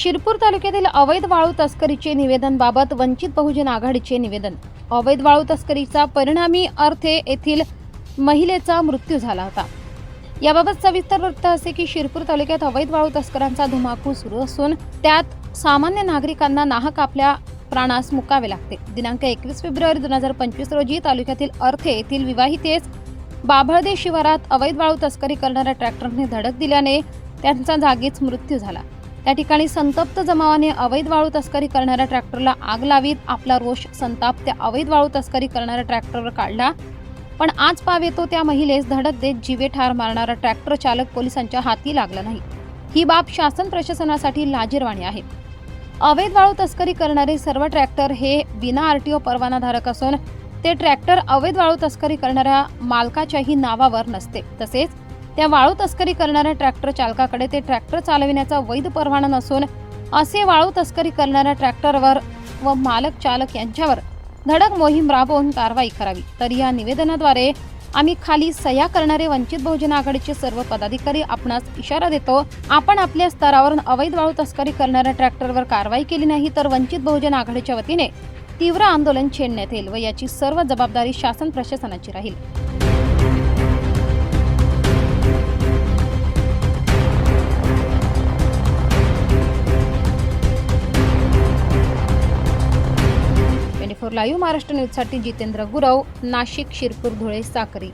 शिरपूर तालुक्यातील अवैध वाळू तस्करीचे निवेदनबाबत वंचित बहुजन आघाडीचे निवेदन. अवैध वाळू तस्करीचा परिणामी अर्थे येथील महिलेचा मृत्यू झाला होता. याबाबत सविस्तर वृत्त असे की शिरपूर तालुक्यात अवैध वाळू तस्करांचा धुमाकूळ सुरू असून त्यात सामान्य नागरिकांना नाहक आपल्या प्राणास मुकावे लागते. दिनांक एकवीस फेब्रुवारी दोन हजार पंचवीस रोजी तालुक्यातील अर्थे येथील विवाहितेस बाभळदे शिवारात अवैध वाळू तस्करी करणाऱ्या ट्रॅक्टरने धडक दिल्याने त्यांचा जागीच मृत्यू झाला. त्या ठिकाणी संतप्त जमावाने अवैध वाळू तस्करी करणाऱ्या ट्रॅक्टरला आग लावीत. आपला रोष संताप. त्या अवैध वाळू तस्करी करणाऱ्या ट्रॅक्टरवर काढला. पण आज पाव येतो त्या महिलेस. धडक देत जीवे ठार मारणारा ट्रॅक्टर चालक पोलिसांच्या हाती लागला नाही. ही बाब शासन प्रशासनासाठी लाजीरवाणी आहे. अवैध वाळू तस्करी करणारे सर्व ट्रॅक्टर हे बिना आरटीओ परवानाधारक असून ते ट्रॅक्टर अवैध वाळू तस्करी करणाऱ्या मालकाच्याही नावावर नसते. तसेच त्या वाळू तस्करी करणाऱ्या ट्रॅक्टर चालकाकडे ते ट्रॅक्टर चालविण्याचा वैध परवाना नसून असे वाळू तस्करी करणाऱ्या ट्रॅक्टरवर व मालक चालक यांच्यावर धडक मोहीम राबवून कारवाई करावी. तर या निवेदनाद्वारे आम्ही खाली सह्या करणारे वंचित बहुजन आघाडीचे सर्व पदाधिकारी आपणास इशारा देतो आपण आपल्या स्तरावरून अवैध वाळू तस्करी करणाऱ्या ट्रॅक्टरवर कारवाई केली नाही तर वंचित बहुजन आघाडीच्या वतीने तीव्र आंदोलन छेडण्यात येईल व याची सर्व जबाबदारी शासन प्रशासनाची राहील. फोर लाईव्ह महाराष्ट्र न्यूजसाठी जितेंद्र गुरव नाशिक शिरपूर धुळे साक्री.